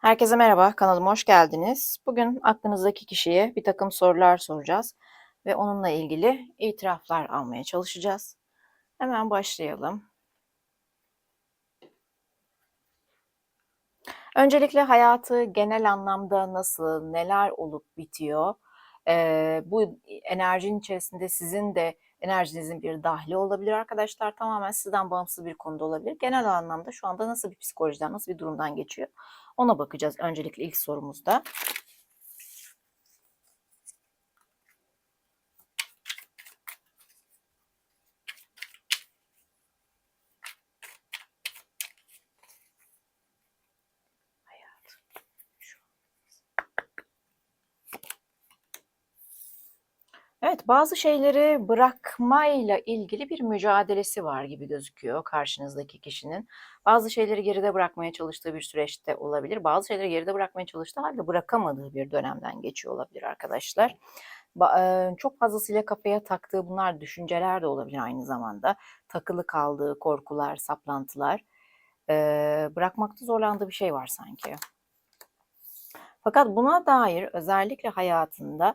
Herkese merhaba, kanalıma hoş geldiniz. Bugün aklınızdaki kişiye bir takım sorular soracağız ve onunla ilgili itiraflar almaya çalışacağız. Hemen başlayalım. Öncelikle hayatı genel anlamda nasıl, neler olup bitiyor? Ee, bu enerjinin içerisinde sizin de enerjinizin bir dahli olabilir arkadaşlar. Tamamen sizden bağımsız bir konuda olabilir. Genel anlamda şu anda nasıl bir psikolojiden, nasıl bir durumdan geçiyor? Ona bakacağız öncelikle ilk sorumuzda. Evet, bazı şeyleri bırakmayla ilgili bir mücadelesi var gibi gözüküyor karşınızdaki kişinin. Bazı şeyleri geride bırakmaya çalıştığı bir süreçte olabilir. Bazı şeyleri geride bırakmaya çalıştığı halde bırakamadığı bir dönemden geçiyor olabilir arkadaşlar. Çok fazlasıyla kafaya taktığı bunlar düşünceler de olabilir aynı zamanda. Takılı kaldığı korkular, saplantılar. Bırakmakta zorlandığı bir şey var sanki. Fakat buna dair özellikle hayatında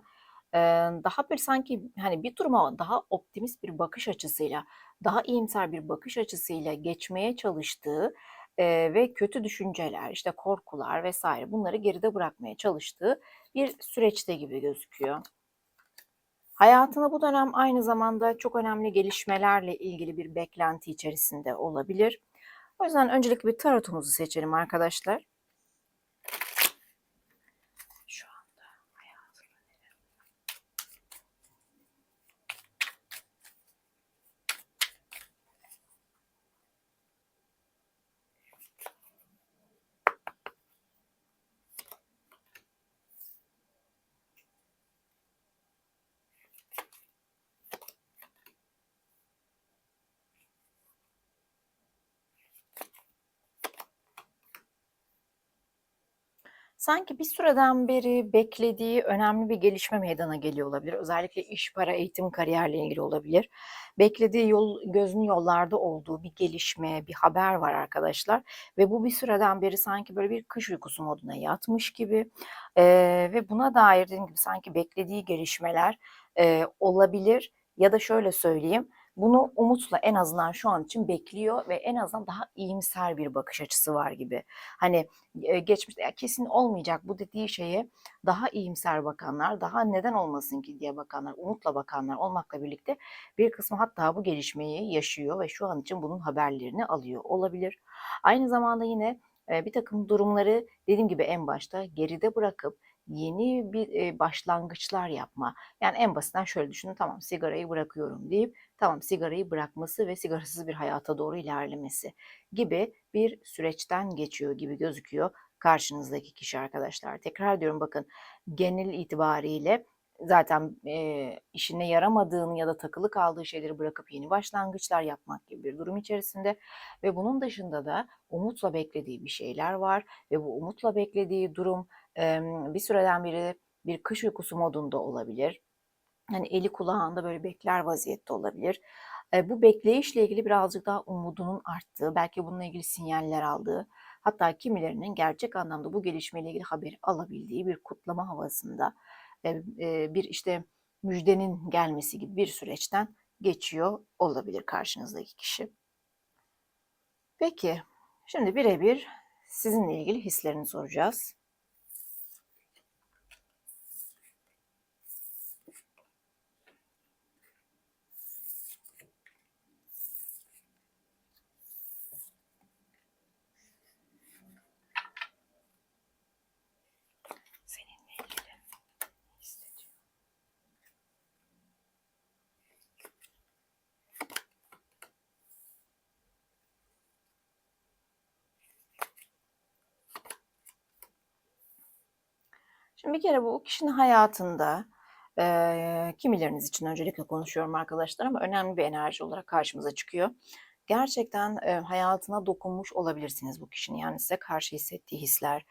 daha bir sanki hani bir duruma daha optimist bir bakış açısıyla, daha iyimser bir bakış açısıyla geçmeye çalıştığı ve kötü düşünceler, işte korkular vesaire bunları geride bırakmaya çalıştığı bir süreçte gibi gözüküyor. Hayatına bu dönem aynı zamanda çok önemli gelişmelerle ilgili bir beklenti içerisinde olabilir. O yüzden öncelikle bir tarotumuzu seçelim arkadaşlar. Sanki bir süreden beri beklediği önemli bir gelişme meydana geliyor olabilir. Özellikle iş, para, eğitim, kariyerle ilgili olabilir. Beklediği yol, gözün yollarda olduğu bir gelişme, bir haber var arkadaşlar. Ve bu bir süreden beri sanki böyle bir kış uykusu moduna yatmış gibi. Ee, ve buna dair dediğim gibi sanki beklediği gelişmeler e, olabilir. Ya da şöyle söyleyeyim, bunu umutla en azından şu an için bekliyor ve en azından daha iyimser bir bakış açısı var gibi. Hani geçmişte ya kesin olmayacak bu dediği şeye daha iyimser bakanlar, daha neden olmasın ki diye bakanlar, umutla bakanlar olmakla birlikte bir kısmı hatta bu gelişmeyi yaşıyor ve şu an için bunun haberlerini alıyor olabilir. Aynı zamanda yine bir takım durumları dediğim gibi en başta geride bırakıp yeni bir başlangıçlar yapma. Yani en basitten şöyle düşünün tamam sigarayı bırakıyorum deyip tamam sigarayı bırakması ve sigarasız bir hayata doğru ilerlemesi gibi bir süreçten geçiyor gibi gözüküyor karşınızdaki kişi arkadaşlar. Tekrar diyorum bakın genel itibariyle zaten e, işine yaramadığını ya da takılı kaldığı şeyleri bırakıp yeni başlangıçlar yapmak gibi bir durum içerisinde ve bunun dışında da umutla beklediği bir şeyler var ve bu umutla beklediği durum e, bir süreden beri bir kış uykusu modunda olabilir. Hani eli kulağında böyle bekler vaziyette olabilir. Bu bekleyişle ilgili birazcık daha umudunun arttığı, belki bununla ilgili sinyaller aldığı, hatta kimilerinin gerçek anlamda bu gelişmeyle ilgili haberi alabildiği bir kutlama havasında bir işte müjdenin gelmesi gibi bir süreçten geçiyor olabilir karşınızdaki kişi. Peki, şimdi birebir sizinle ilgili hislerini soracağız. Şimdi bir kere bu kişinin hayatında e, kimileriniz için öncelikle konuşuyorum arkadaşlar ama önemli bir enerji olarak karşımıza çıkıyor. Gerçekten e, hayatına dokunmuş olabilirsiniz bu kişinin. Yani size karşı hissettiği hisler,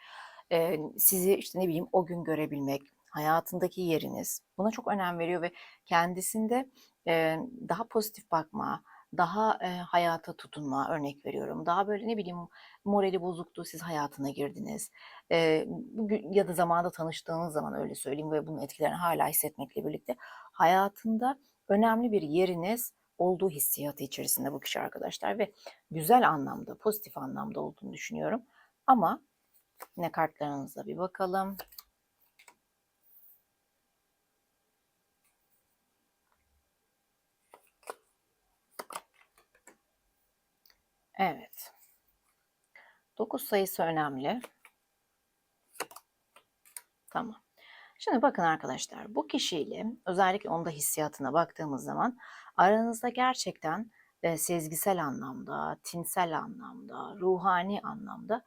e, sizi işte ne bileyim o gün görebilmek, hayatındaki yeriniz buna çok önem veriyor ve kendisinde e, daha pozitif bakma, daha, eee, hayata tutunma, örnek veriyorum. Daha böyle, ne bileyim, morali bozuktu, siz hayatına girdiniz. Eee, bugün ya da zamanında tanıştığınız zaman öyle söyleyeyim ve bunun etkilerini hâlâ hissetmekle birlikte hayatında önemli bir yeriniz olduğu hissiyatı içerisinde bu kişi arkadaşlar ve güzel anlamda, pozitif anlamda olduğunu düşünüyorum. Ama yine kartlarınıza bir bakalım. Evet. 9 sayısı önemli. Tamam. Şimdi bakın arkadaşlar, bu kişiyle özellikle onda hissiyatına baktığımız zaman aranızda gerçekten e, sezgisel anlamda, tinsel anlamda, ruhani anlamda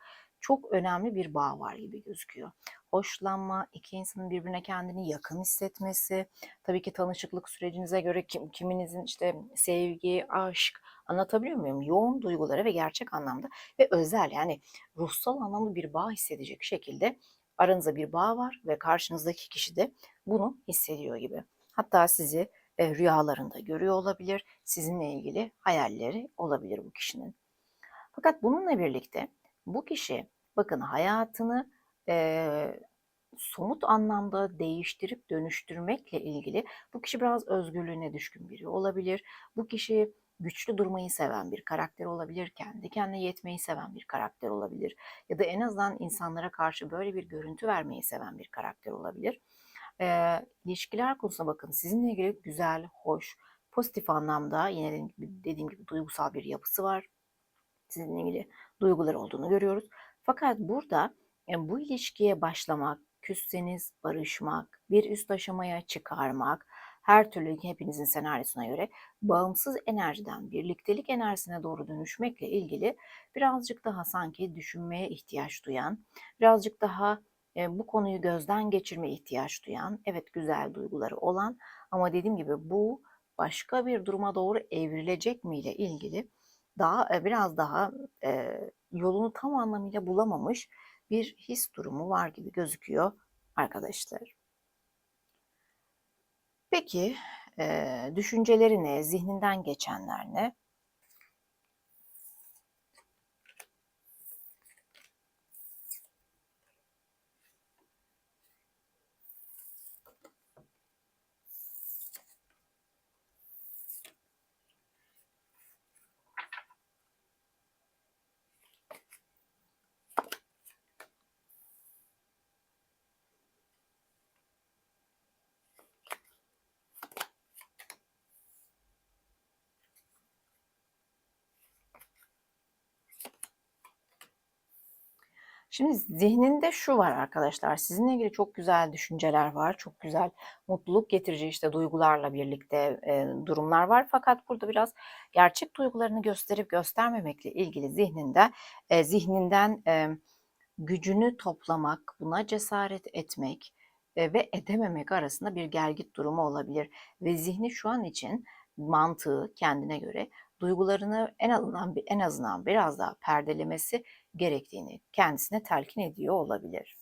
çok önemli bir bağ var gibi gözüküyor. Hoşlanma, iki insanın birbirine kendini yakın hissetmesi, tabii ki tanışıklık sürecinize göre kim, kiminizin işte sevgi, aşk, anlatabiliyor muyum? Yoğun duyguları ve gerçek anlamda ve özel yani ruhsal anlamda bir bağ hissedecek şekilde aranızda bir bağ var ve karşınızdaki kişi de bunu hissediyor gibi. Hatta sizi e, rüyalarında görüyor olabilir, sizinle ilgili hayalleri olabilir bu kişinin. Fakat bununla birlikte bu kişi bakın hayatını e, somut anlamda değiştirip dönüştürmekle ilgili bu kişi biraz özgürlüğüne düşkün biri olabilir. Bu kişi güçlü durmayı seven bir karakter olabilir, kendi kendine yetmeyi seven bir karakter olabilir ya da en azından insanlara karşı böyle bir görüntü vermeyi seven bir karakter olabilir. E, ilişkiler konusuna bakın sizinle ilgili güzel, hoş, pozitif anlamda yine dediğim gibi, dediğim gibi duygusal bir yapısı var. Sizinle ilgili duygular olduğunu görüyoruz. Fakat burada yani bu ilişkiye başlamak, küsseniz barışmak, bir üst aşamaya çıkarmak, her türlü hepinizin senaryosuna göre bağımsız enerjiden birliktelik enerjisine doğru dönüşmekle ilgili birazcık daha sanki düşünmeye ihtiyaç duyan, birazcık daha e, bu konuyu gözden geçirmeye ihtiyaç duyan, evet güzel duyguları olan ama dediğim gibi bu başka bir duruma doğru evrilecek mi ile ilgili daha biraz daha e, yolunu tam anlamıyla bulamamış bir his durumu var gibi gözüküyor arkadaşlar. Peki e, düşünceleri ne, zihninden geçenler ne? Şimdi zihninde şu var arkadaşlar, sizinle ilgili çok güzel düşünceler var, çok güzel mutluluk getirici işte duygularla birlikte e, durumlar var. Fakat burada biraz gerçek duygularını gösterip göstermemekle ilgili zihninde e, zihninden e, gücünü toplamak, buna cesaret etmek e, ve edememek arasında bir gelgit durumu olabilir ve zihni şu an için mantığı kendine göre duygularını en azından en azından biraz daha perdelemesi gerektiğini kendisine telkin ediyor olabilir.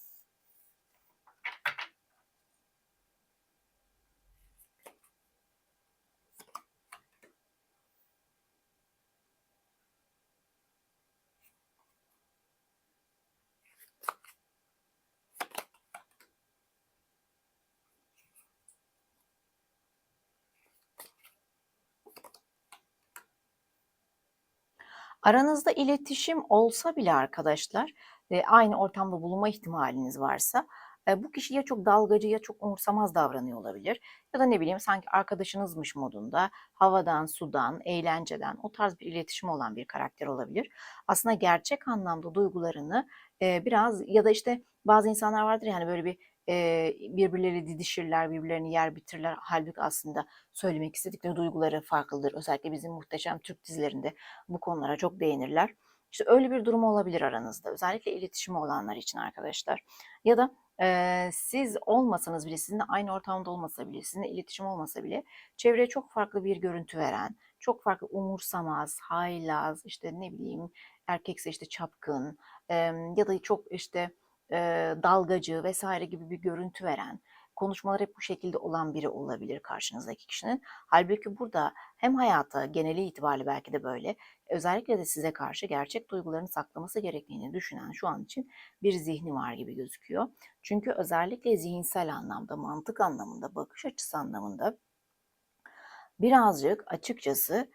Aranızda iletişim olsa bile arkadaşlar, e, aynı ortamda bulunma ihtimaliniz varsa e, bu kişi ya çok dalgacı ya çok umursamaz davranıyor olabilir. Ya da ne bileyim sanki arkadaşınızmış modunda havadan, sudan, eğlenceden o tarz bir iletişim olan bir karakter olabilir. Aslında gerçek anlamda duygularını e, biraz ya da işte bazı insanlar vardır yani böyle bir e, birbirleri didişirler, birbirlerini yer bitirler. Halbuki aslında söylemek istedikleri duyguları farklıdır. Özellikle bizim muhteşem Türk dizilerinde bu konulara çok değinirler. İşte öyle bir durum olabilir aranızda. Özellikle iletişimi olanlar için arkadaşlar. Ya da e, siz olmasanız bile, sizinle aynı ortamda olmasa bile, sizinle iletişim olmasa bile çevreye çok farklı bir görüntü veren, çok farklı umursamaz, haylaz, işte ne bileyim erkekse işte çapkın e, ya da çok işte e, dalgacı vesaire gibi bir görüntü veren konuşmaları hep bu şekilde olan biri olabilir karşınızdaki kişinin. Halbuki burada hem hayata geneli itibariyle belki de böyle özellikle de size karşı gerçek duygularını saklaması gerektiğini düşünen şu an için bir zihni var gibi gözüküyor. Çünkü özellikle zihinsel anlamda, mantık anlamında, bakış açısı anlamında birazcık açıkçası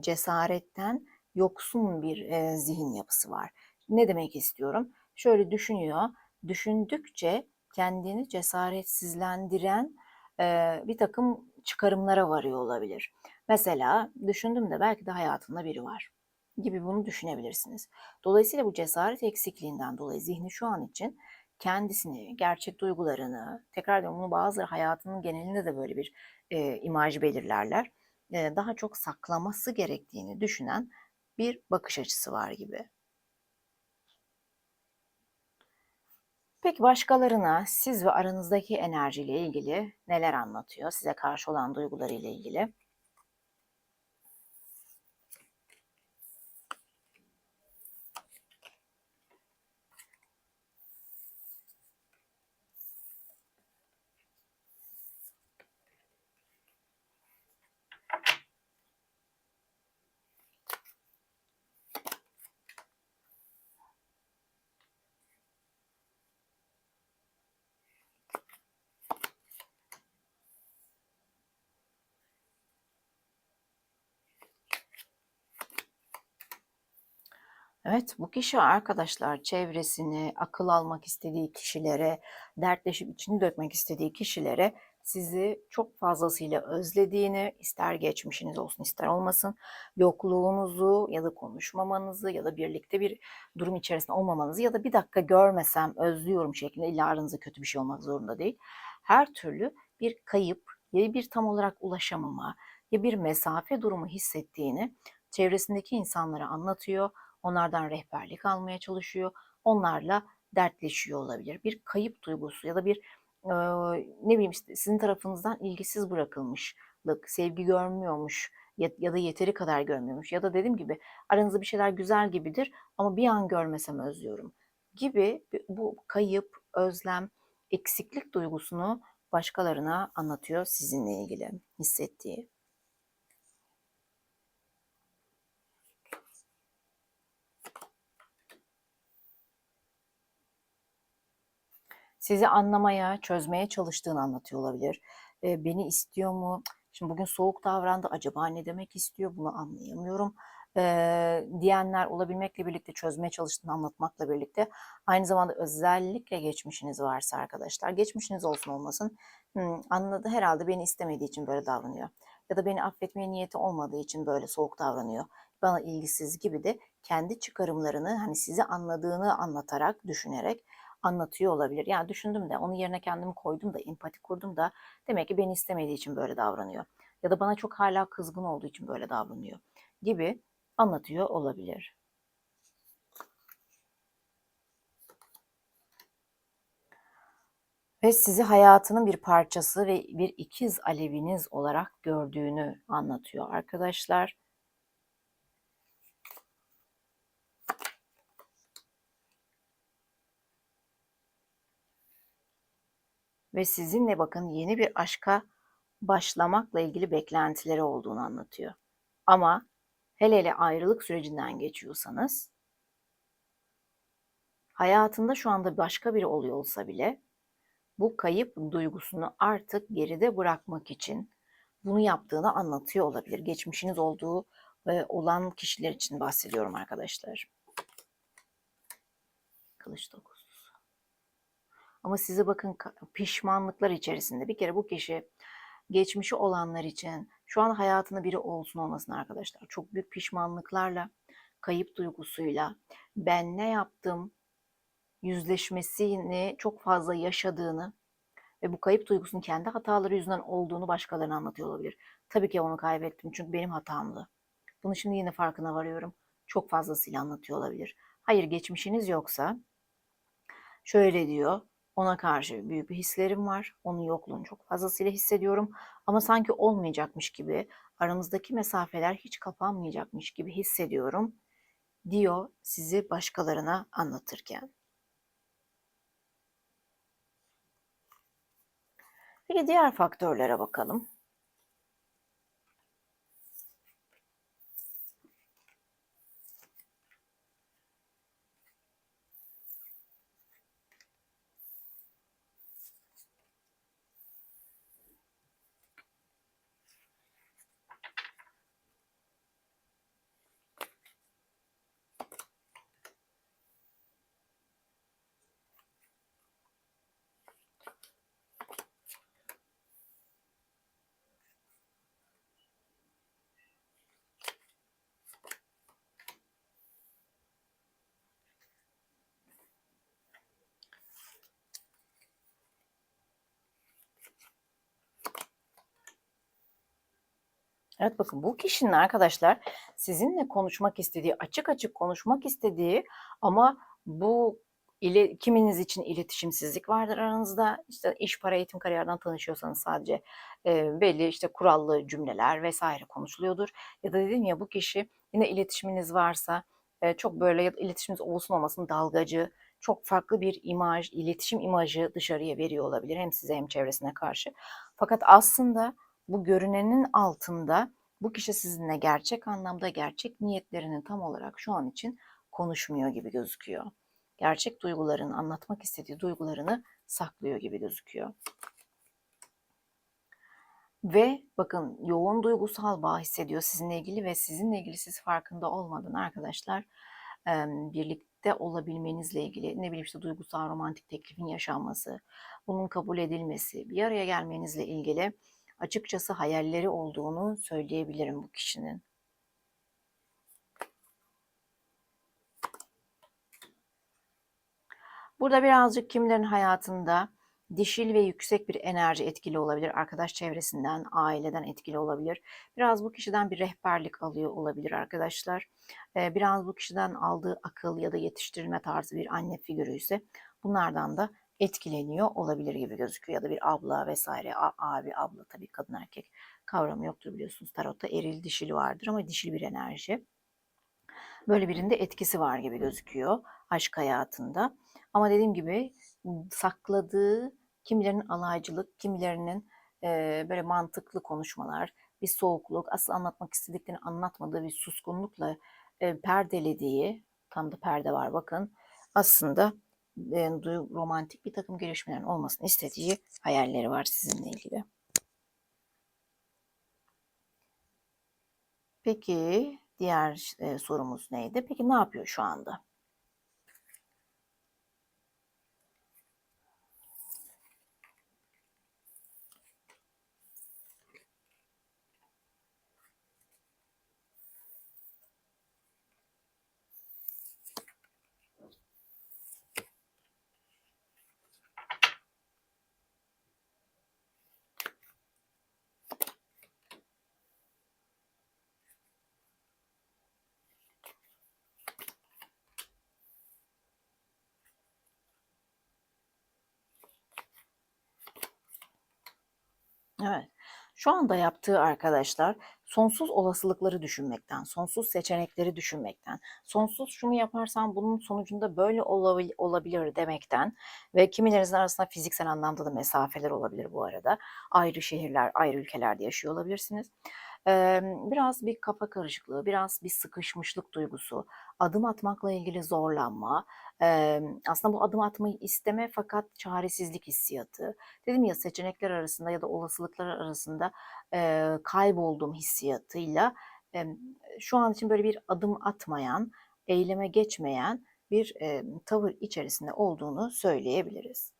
cesaretten yoksun bir zihin yapısı var. Ne demek istiyorum? Şöyle düşünüyor, düşündükçe kendini cesaretsizlendiren e, bir takım çıkarımlara varıyor olabilir. Mesela düşündüm de belki de hayatında biri var gibi bunu düşünebilirsiniz. Dolayısıyla bu cesaret eksikliğinden dolayı zihni şu an için kendisini, gerçek duygularını, tekrar ediyorum bunu bazıları hayatının genelinde de böyle bir e, imaj belirlerler. E, daha çok saklaması gerektiğini düşünen bir bakış açısı var gibi. Peki başkalarına siz ve aranızdaki enerjiyle ilgili neler anlatıyor? Size karşı olan duygularıyla ilgili. Evet, bu kişi arkadaşlar çevresini, akıl almak istediği kişilere, dertleşip içini dökmek istediği kişilere sizi çok fazlasıyla özlediğini, ister geçmişiniz olsun ister olmasın, yokluğunuzu ya da konuşmamanızı ya da birlikte bir durum içerisinde olmamanızı ya da bir dakika görmesem özlüyorum şeklinde illa aranızda kötü bir şey olmak zorunda değil. Her türlü bir kayıp ya bir tam olarak ulaşamama ya bir mesafe durumu hissettiğini çevresindeki insanlara anlatıyor Onlardan rehberlik almaya çalışıyor. Onlarla dertleşiyor olabilir. Bir kayıp duygusu ya da bir e, ne bileyim sizin tarafınızdan ilgisiz bırakılmışlık, sevgi görmüyormuş ya, ya da yeteri kadar görmüyormuş ya da dediğim gibi aranızda bir şeyler güzel gibidir ama bir an görmesem özlüyorum gibi bu kayıp, özlem, eksiklik duygusunu başkalarına anlatıyor sizinle ilgili hissettiği. Sizi anlamaya, çözmeye çalıştığını anlatıyor olabilir. E, beni istiyor mu? Şimdi bugün soğuk davrandı. Acaba ne demek istiyor? Bunu anlayamıyorum. E, diyenler olabilmekle birlikte çözmeye çalıştığını anlatmakla birlikte aynı zamanda özellikle geçmişiniz varsa arkadaşlar geçmişiniz olsun olmasın hmm, anladı herhalde beni istemediği için böyle davranıyor ya da beni affetmeye niyeti olmadığı için böyle soğuk davranıyor bana ilgisiz gibi de kendi çıkarımlarını hani sizi anladığını anlatarak düşünerek anlatıyor olabilir. Yani düşündüm de onun yerine kendimi koydum da empati kurdum da demek ki beni istemediği için böyle davranıyor. Ya da bana çok hala kızgın olduğu için böyle davranıyor gibi anlatıyor olabilir. Ve sizi hayatının bir parçası ve bir ikiz aleviniz olarak gördüğünü anlatıyor arkadaşlar. Ve sizinle bakın yeni bir aşka başlamakla ilgili beklentileri olduğunu anlatıyor. Ama hele hele ayrılık sürecinden geçiyorsanız hayatında şu anda başka biri oluyor olsa bile bu kayıp duygusunu artık geride bırakmak için bunu yaptığını anlatıyor olabilir. Geçmişiniz olduğu ve olan kişiler için bahsediyorum arkadaşlar. Kılıç dokusu. Ama size bakın pişmanlıklar içerisinde. Bir kere bu kişi geçmişi olanlar için şu an hayatında biri olsun olmasın arkadaşlar. Çok büyük pişmanlıklarla, kayıp duygusuyla ben ne yaptım yüzleşmesini çok fazla yaşadığını ve bu kayıp duygusunun kendi hataları yüzünden olduğunu başkalarına anlatıyor olabilir. Tabii ki onu kaybettim çünkü benim hatamdı. Bunu şimdi yine farkına varıyorum. Çok fazlasıyla anlatıyor olabilir. Hayır geçmişiniz yoksa şöyle diyor. Ona karşı büyük bir hislerim var. Onun yokluğunu çok fazlasıyla hissediyorum. Ama sanki olmayacakmış gibi, aramızdaki mesafeler hiç kapanmayacakmış gibi hissediyorum diyor sizi başkalarına anlatırken. Peki diğer faktörlere bakalım. Evet bakın bu kişinin arkadaşlar sizinle konuşmak istediği, açık açık konuşmak istediği ama bu ile, kiminiz için iletişimsizlik vardır aranızda. İşte iş, para, eğitim, kariyerden tanışıyorsanız sadece e, belli işte kurallı cümleler vesaire konuşuluyordur. Ya da dedim ya bu kişi yine iletişiminiz varsa e, çok böyle iletişiminiz olsun olmasın dalgacı, çok farklı bir imaj, iletişim imajı dışarıya veriyor olabilir hem size hem çevresine karşı. Fakat aslında bu görünenin altında bu kişi sizinle gerçek anlamda gerçek niyetlerinin tam olarak şu an için konuşmuyor gibi gözüküyor. Gerçek duygularını, anlatmak istediği duygularını saklıyor gibi gözüküyor. Ve bakın yoğun duygusal bağ hissediyor sizinle ilgili ve sizinle ilgili siz farkında olmadan arkadaşlar birlikte olabilmenizle ilgili ne bileyim işte duygusal romantik teklifin yaşanması, bunun kabul edilmesi, bir araya gelmenizle ilgili açıkçası hayalleri olduğunu söyleyebilirim bu kişinin. Burada birazcık kimlerin hayatında dişil ve yüksek bir enerji etkili olabilir. Arkadaş çevresinden, aileden etkili olabilir. Biraz bu kişiden bir rehberlik alıyor olabilir arkadaşlar. Biraz bu kişiden aldığı akıl ya da yetiştirilme tarzı bir anne figürü ise bunlardan da etkileniyor olabilir gibi gözüküyor. Ya da bir abla vesaire, abi, abla tabii kadın erkek kavramı yoktur biliyorsunuz. Tarotta eril dişil vardır ama dişil bir enerji. Böyle birinde etkisi var gibi gözüküyor aşk hayatında. Ama dediğim gibi sakladığı kimilerinin alaycılık, kimilerinin e, böyle mantıklı konuşmalar, bir soğukluk, asıl anlatmak istediklerini anlatmadığı bir suskunlukla e, perdelediği, tam da perde var bakın, aslında romantik bir takım gelişmelerin olmasını istediği hayalleri var sizinle ilgili. Peki diğer e, sorumuz neydi? Peki ne yapıyor şu anda? Evet. Şu anda yaptığı arkadaşlar sonsuz olasılıkları düşünmekten, sonsuz seçenekleri düşünmekten, sonsuz şunu yaparsam bunun sonucunda böyle olabilir demekten ve kimilerinizin arasında fiziksel anlamda da mesafeler olabilir bu arada. Ayrı şehirler, ayrı ülkelerde yaşıyor olabilirsiniz. Biraz bir kafa karışıklığı, biraz bir sıkışmışlık duygusu, adım atmakla ilgili zorlanma, aslında bu adım atmayı isteme fakat çaresizlik hissiyatı. Dedim ya seçenekler arasında ya da olasılıklar arasında kaybolduğum hissiyatıyla şu an için böyle bir adım atmayan, eyleme geçmeyen bir tavır içerisinde olduğunu söyleyebiliriz.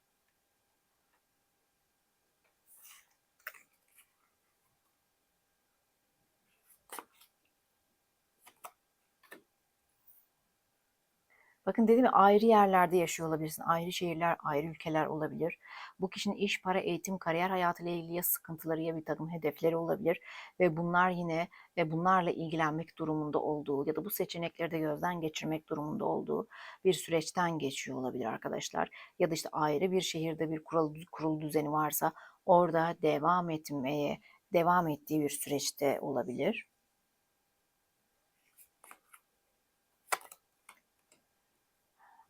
Bakın dedim ya ayrı yerlerde yaşıyor olabilirsin. Ayrı şehirler, ayrı ülkeler olabilir. Bu kişinin iş, para, eğitim, kariyer hayatıyla ilgili ya sıkıntıları ya bir takım hedefleri olabilir. Ve bunlar yine ve bunlarla ilgilenmek durumunda olduğu ya da bu seçenekleri de gözden geçirmek durumunda olduğu bir süreçten geçiyor olabilir arkadaşlar. Ya da işte ayrı bir şehirde bir kural, kurul düzeni varsa orada devam etmeye devam ettiği bir süreçte olabilir.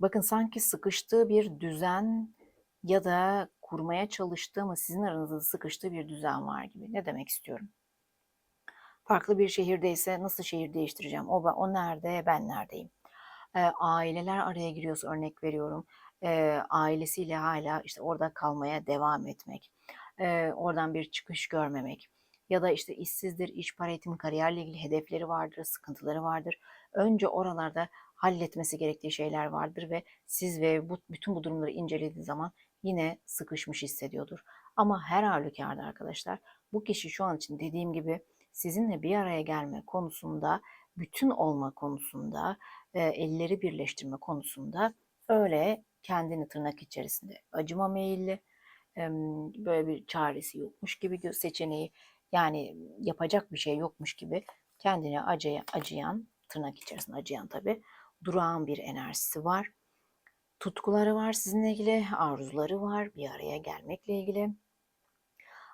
Bakın sanki sıkıştığı bir düzen ya da kurmaya çalıştığı ama sizin aranızda sıkıştığı bir düzen var gibi. Ne demek istiyorum? Farklı bir şehirdeyse nasıl şehir değiştireceğim? O, o nerede, ben neredeyim? E, aileler araya giriyorsa örnek veriyorum. E, ailesiyle hala işte orada kalmaya devam etmek. E, oradan bir çıkış görmemek. Ya da işte işsizdir, iş, para, eğitim, kariyerle ilgili hedefleri vardır, sıkıntıları vardır. Önce oralarda halletmesi gerektiği şeyler vardır ve siz ve bu, bütün bu durumları incelediği zaman yine sıkışmış hissediyordur. Ama her halükarda arkadaşlar bu kişi şu an için dediğim gibi sizinle bir araya gelme konusunda, bütün olma konusunda, e, elleri birleştirme konusunda öyle kendini tırnak içerisinde acıma meyilli, e, böyle bir çaresi yokmuş gibi seçeneği yani yapacak bir şey yokmuş gibi kendine acıya, acıyan, tırnak içerisinde acıyan tabii, durağan bir enerjisi var. Tutkuları var sizinle ilgili, arzuları var bir araya gelmekle ilgili.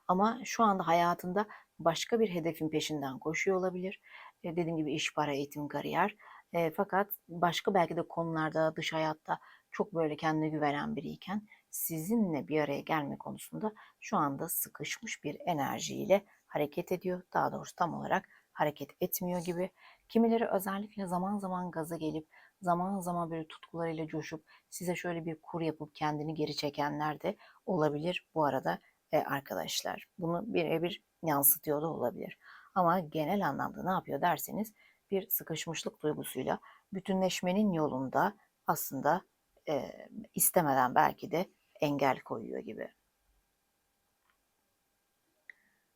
Ama şu anda hayatında başka bir hedefin peşinden koşuyor olabilir. E, dediğim gibi iş, para, eğitim, kariyer. E, fakat başka belki de konularda, dış hayatta çok böyle kendine güvenen biriyken sizinle bir araya gelme konusunda şu anda sıkışmış bir enerjiyle hareket ediyor. Daha doğrusu tam olarak hareket etmiyor gibi. Kimileri özellikle zaman zaman gaza gelip zaman zaman böyle tutkularıyla coşup size şöyle bir kur yapıp kendini geri çekenler de olabilir bu arada e, arkadaşlar. Bunu birebir yansıtıyor da olabilir. Ama genel anlamda ne yapıyor derseniz bir sıkışmışlık duygusuyla bütünleşmenin yolunda aslında e, istemeden belki de engel koyuyor gibi.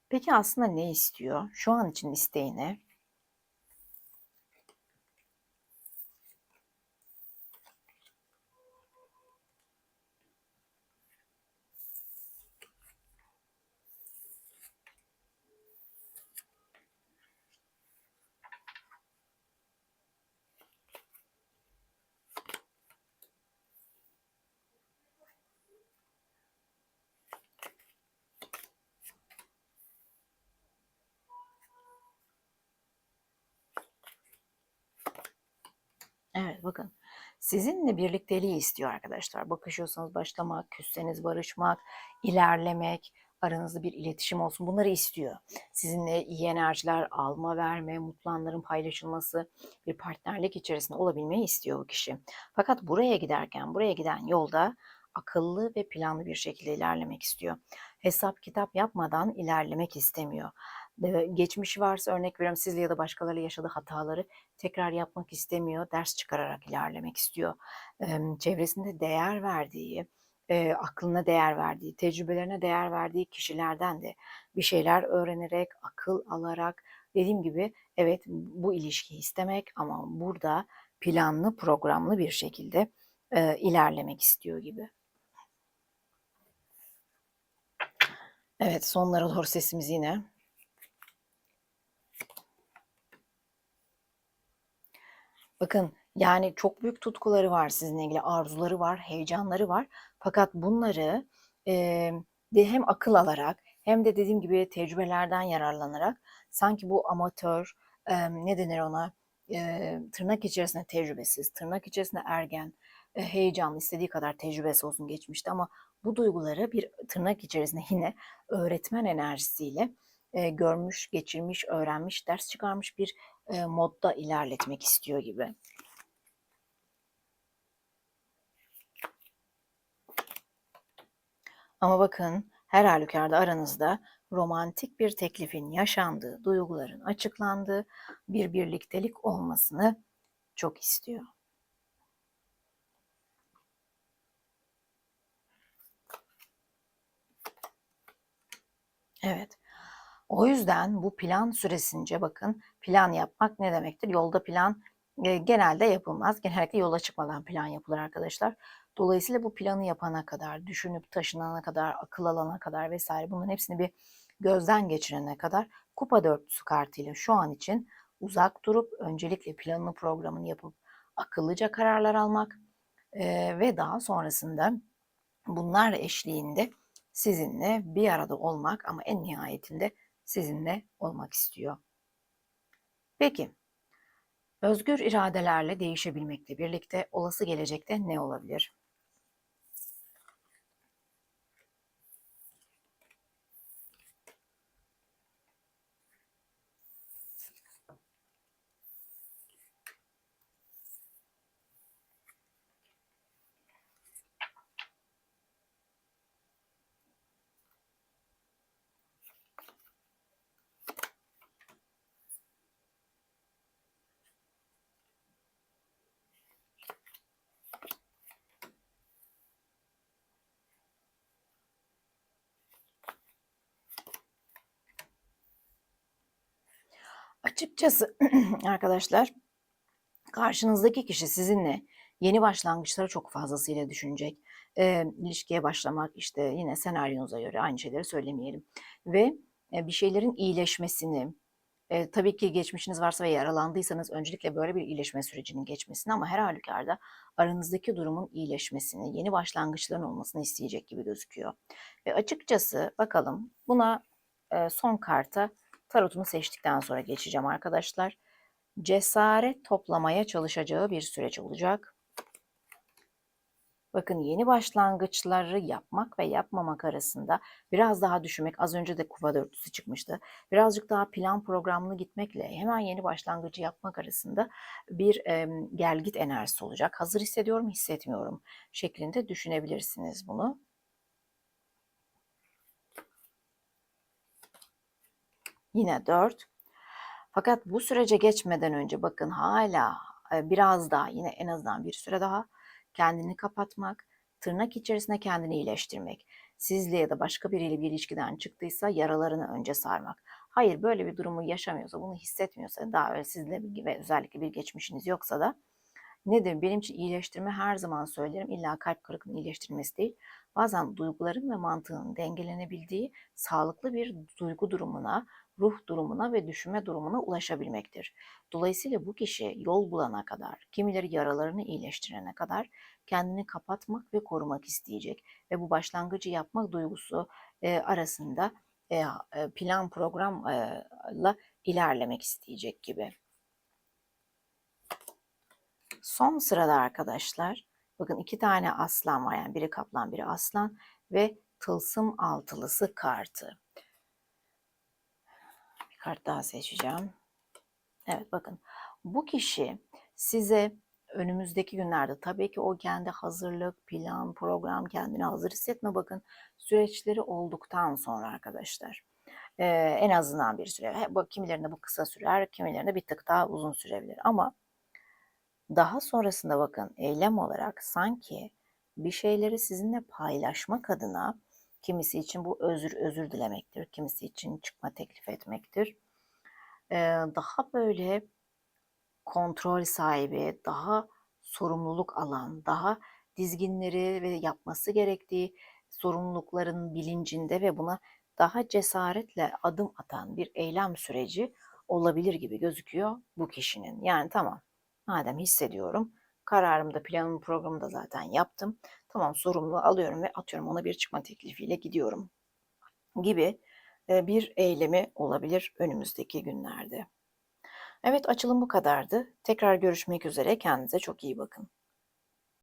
Peki aslında ne istiyor? Şu an için isteği ne? Evet bakın sizinle birlikteliği istiyor arkadaşlar. Bakışıyorsanız başlamak, küsseniz barışmak, ilerlemek, aranızda bir iletişim olsun bunları istiyor. Sizinle iyi enerjiler alma verme, mutlu anların paylaşılması, bir partnerlik içerisinde olabilmeyi istiyor o kişi. Fakat buraya giderken, buraya giden yolda akıllı ve planlı bir şekilde ilerlemek istiyor. Hesap kitap yapmadan ilerlemek istemiyor geçmişi varsa örnek veriyorum sizle ya da başkaları yaşadığı hataları tekrar yapmak istemiyor. Ders çıkararak ilerlemek istiyor. Çevresinde değer verdiği, aklına değer verdiği, tecrübelerine değer verdiği kişilerden de bir şeyler öğrenerek, akıl alarak dediğim gibi evet bu ilişkiyi istemek ama burada planlı, programlı bir şekilde ilerlemek istiyor gibi. Evet sonlara doğru sesimiz yine. Bakın yani çok büyük tutkuları var sizinle ilgili, arzuları var, heyecanları var. Fakat bunları e, hem akıl alarak hem de dediğim gibi tecrübelerden yararlanarak sanki bu amatör e, ne denir ona e, tırnak içerisinde tecrübesiz, tırnak içerisinde ergen, e, heyecanlı istediği kadar tecrübesi olsun geçmişti ama bu duyguları bir tırnak içerisinde yine öğretmen enerjisiyle e, görmüş, geçirmiş, öğrenmiş, ders çıkarmış bir e, modda ilerletmek istiyor gibi. Ama bakın her halükarda aranızda romantik bir teklifin yaşandığı, duyguların açıklandığı bir birliktelik olmasını çok istiyor. Evet. O yüzden bu plan süresince bakın plan yapmak ne demektir? Yolda plan e, genelde yapılmaz. Genellikle yola çıkmadan plan yapılır arkadaşlar. Dolayısıyla bu planı yapana kadar, düşünüp taşınana kadar, akıl alana kadar vesaire bunların hepsini bir gözden geçirene kadar kupa dörtlüsü kartıyla şu an için uzak durup öncelikle planını programını yapıp akıllıca kararlar almak e, ve daha sonrasında bunlar eşliğinde sizinle bir arada olmak ama en nihayetinde sizinle olmak istiyor. Peki, özgür iradelerle değişebilmekle birlikte olası gelecekte ne olabilir? Açıkçası arkadaşlar karşınızdaki kişi sizinle yeni başlangıçları çok fazlasıyla düşünecek. Eee, ilişkiye başlamak işte yine senaryonuza göre aynı şeyleri söylemeyelim ve e, bir şeylerin iyileşmesini, e, tabii ki geçmişiniz varsa ve yaralandıysanız öncelikle böyle bir iyileşme sürecinin geçmesini ama her halükarda aranızdaki durumun iyileşmesini, yeni başlangıçların olmasını isteyecek gibi gözüküyor. Ve açıkçası bakalım buna e, son karta tarotunu seçtikten sonra geçeceğim arkadaşlar. Cesaret toplamaya çalışacağı bir süreç olacak. Bakın yeni başlangıçları yapmak ve yapmamak arasında biraz daha düşünmek, az önce de kuva dörtlüsü çıkmıştı. Birazcık daha plan programlı gitmekle hemen yeni başlangıcı yapmak arasında bir e, gelgit enerjisi olacak. Hazır hissediyorum, hissetmiyorum şeklinde düşünebilirsiniz bunu. Yine 4. Fakat bu sürece geçmeden önce bakın hala e, biraz daha yine en azından bir süre daha kendini kapatmak, tırnak içerisinde kendini iyileştirmek. Sizle ya da başka biriyle bir ilişkiden çıktıysa yaralarını önce sarmak. Hayır böyle bir durumu yaşamıyorsa, bunu hissetmiyorsa, daha öyle sizle bir, ve özellikle bir geçmişiniz yoksa da nedir? Benim için iyileştirme her zaman söylerim. İlla kalp kırıklığının iyileştirilmesi değil. Bazen duyguların ve mantığın dengelenebildiği sağlıklı bir duygu durumuna, ruh durumuna ve düşünme durumuna ulaşabilmektir. Dolayısıyla bu kişi yol bulana kadar, kimileri yaralarını iyileştirene kadar kendini kapatmak ve korumak isteyecek ve bu başlangıcı yapmak duygusu e, arasında e, plan programla ilerlemek isteyecek gibi. Son sırada arkadaşlar bakın iki tane aslan var yani biri kaplan biri aslan ve tılsım altılısı kartı. Kart daha seçeceğim. Evet bakın bu kişi size önümüzdeki günlerde tabii ki o kendi hazırlık, plan, program kendini hazır hissetme bakın süreçleri olduktan sonra arkadaşlar. Ee, en azından bir süre. Bu kimilerinde bu kısa sürer, kimilerinde bir tık daha uzun sürebilir ama daha sonrasında bakın eylem olarak sanki bir şeyleri sizinle paylaşmak adına kimisi için bu özür özür dilemektir, kimisi için çıkma teklif etmektir. Ee, daha böyle kontrol sahibi, daha sorumluluk alan, daha dizginleri ve yapması gerektiği sorumlulukların bilincinde ve buna daha cesaretle adım atan bir eylem süreci olabilir gibi gözüküyor bu kişinin. Yani tamam madem hissediyorum kararımda planımı programı da zaten yaptım. Tamam sorumluluğu alıyorum ve atıyorum ona bir çıkma teklifiyle gidiyorum gibi bir eylemi olabilir önümüzdeki günlerde. Evet açılım bu kadardı. Tekrar görüşmek üzere. Kendinize çok iyi bakın.